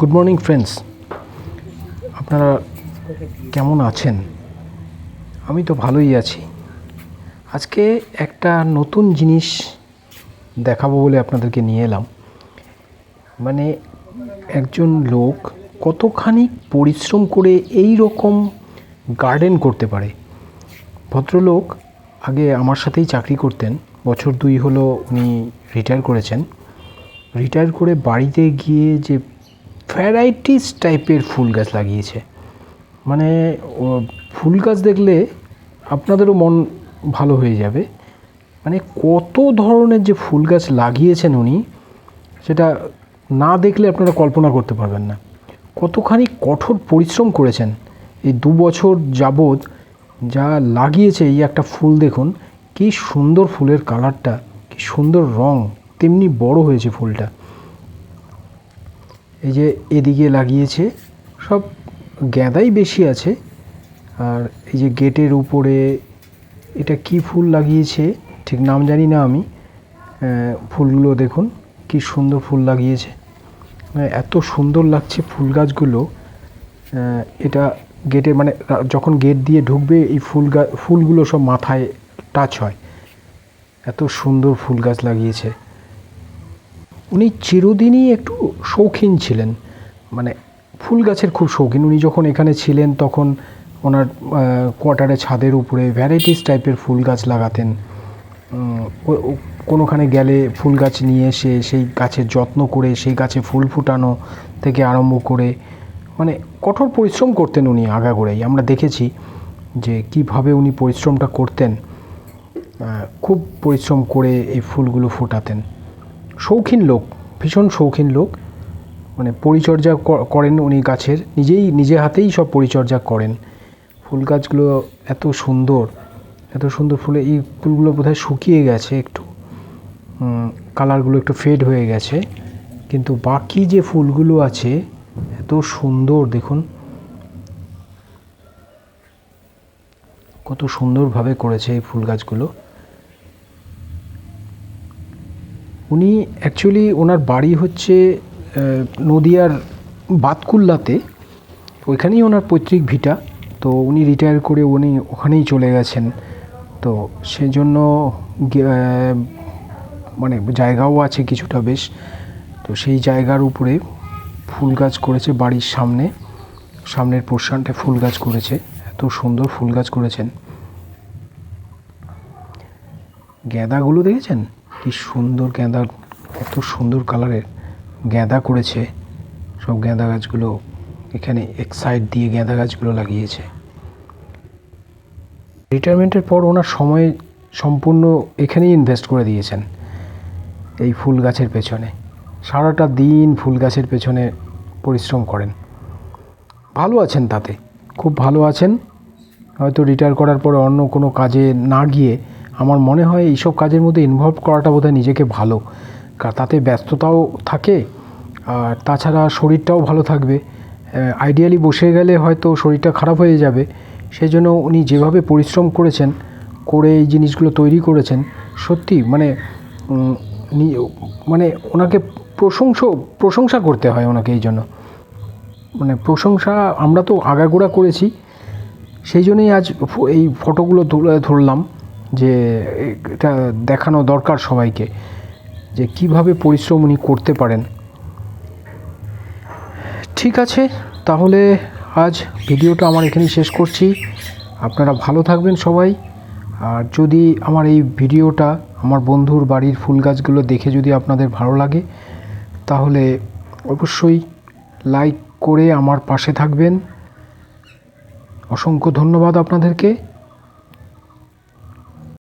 Good morning friends আপনারা কেমন আছেন? আমি তো ভালোই আছি। আজকে একটা নতুন জিনিস দেখাবো বলে আপনাদেরকে নিয়ে এলাম। মানে একজন লোক কতখানি পরিশ্রম করে এই রকম গার্ডেন করতে পারে। ভদ্রলোক আগে আমার সাথেই চাকরি করতেন। বছর দুই হলো উনি রিটায়ার করেছেন। রিটায়ার করে বাড়িতে গিয়ে যে ভ্যারাইটিস টাইপের ফুল গাছ লাগিয়েছে। মানে ফুল গাছ দেখলে আপনাদেরও মন ভালো হয়ে যাবে। মানে কত ধরনের যে ফুল গাছ লাগিয়েছেন উনি, সেটা না দেখলে আপনারা কল্পনা করতে পারবেন না। কতখানি কঠোর পরিশ্রম করেছেন এই দু বছর যাবৎ যা লাগিয়েছে এই একটা ফুল দেখুন, কি সুন্দর ফুলের কালারটা, কি সুন্দর রং, তেমনি বড় হয়েছে ফুলটা। এই যে এদিকে লাগিয়েছে, সব গ্যাদাই বেশি আছে। আর এই যে গেটের উপরে এটা কি ফুল লাগিয়েছে, ঠিক নাম জানি না আমি। ফুলগুলো দেখুন, কি সুন্দর ফুল লাগিয়েছে। মানে এত সুন্দর লাগছে ফুল গাছগুলো। এটা গেটে মানে যখন গেট দিয়ে ঢুকবে, এই ফুল ফুলগুলো সব মাথায় টাচ হয়। এত সুন্দর ফুল গাছ লাগিয়েছে। উনি চিরদিনই একটু শৌখিন ছিলেন। মানে ফুল গাছের খুব শৌখিন। উনি যখন এখানে ছিলেন, তখন ওনার কোয়ার্টারে ছাদের উপরে ভ্যারাইটিস টাইপের ফুল গাছ লাগাতেন। কোনোখানে গেলে ফুল গাছ নিয়ে এসে সেই গাছের যত্ন করে, সেই গাছে ফুল ফুটানো থেকে আরম্ভ করে মানে কঠোর পরিশ্রম করতেন উনি আগাগোড়াই। আমরা দেখেছি যে কীভাবে উনি পরিশ্রমটা করতেন। খুব পরিশ্রম করে এই ফুলগুলো ফোটাতেন। শৌখিন লোক, ভীষণ শৌখিন লোক। মানে পরিচর্যা করেন উনি গাছের, নিজেই, নিজে হাতেই সব পরিচর্যা করেন। ফুল গাছগুলো এত সুন্দর এত সুন্দর ফুলে, এই ফুলগুলো বোধহয় শুকিয়ে গেছে একটু। কালারগুলো একটু ফেড হয়ে গেছে। কিন্তু বাকি যে ফুলগুলো আছে, এত সুন্দর, দেখুন। কত সুন্দরভাবে করেছে এই ফুল গাছগুলো। উনি অ্যাকচুয়ালি ওনার বাড়ি হচ্ছে নদিয়ার বাতকুল্লাতে। ওইখানেই ওনার পৈতৃক ভিটা। তো উনি রিটায়ার করে উনি ওখানেই চলে গেছেন। তো সেজন্য মানে জায়গাও আছে কিছুটা বেশ। তো সেই জায়গার উপরে ফুল গাছ করেছে বাড়ির সামনে। সামনের পোর্শনটা ফুল গাছ করেছে। এত সুন্দর ফুল গাছ করেছেন। গ্যাঁদাগুলো দেখেছেন? কি সুন্দর গ্যাঁদা কত সুন্দর কালারের গ্যাঁদা করেছে। সব গ্যাঁদা গাছগুলো এখানে এক সাইড দিয়ে গ্যাঁদা গাছগুলো লাগিয়েছে। রিটায়ারমেন্টের পর ওনার সময় সম্পূর্ণ এখানেই ইনভেস্ট করে দিয়েছেন, এই ফুল গাছের পেছনে। সারাটা দিন ফুল গাছের পেছনে পরিশ্রম করেন। ভালো আছেন তাতে, খুব ভালো আছেন। হয়তো রিটায়ার করার পরে অন্য কোনো কাজে না গিয়ে আমার মনে হয় এইসব কাজের মধ্যে ইনভলভ করাটা বোধহয় নিজেকে ভালো। তাতে ব্যস্ততাও থাকে, আর তাছাড়া শরীরটাও ভালো থাকবে। আইডিয়ালি বসে গেলে হয়তো শরীরটা খারাপ হয়ে যাবে। সেই জন্য উনি যেভাবে পরিশ্রম করেছেন, করে এই জিনিসগুলো তৈরি করেছেন, সত্যি মানে মানে ওনাকে প্রশংস, প্রশংসা করতে হয় ওনাকে এই জন্য। মানে প্রশংসা আমরা তো আগাগোড়া করেছি, সেই জন্যই আজ এই ফটোগুলো তুলে ধরলাম। যে এটা দেখানো দরকার সবাইকে, যে কীভাবে পরিশ্রম উনি করতে পারেন। ঠিক আছে, তাহলে আজ ভিডিওটা আমার এখানেই শেষ করছি। আপনারা ভালো থাকবেন সবাই। আর যদি আমার এই ভিডিওটা আমার বন্ধুর বাড়ির ফুল গাছগুলো দেখে যদি আপনাদের ভালো লাগে, তাহলে অবশ্যই লাইক করে আমার পাশে থাকবেন। অসংখ্য ধন্যবাদ আপনাদেরকে।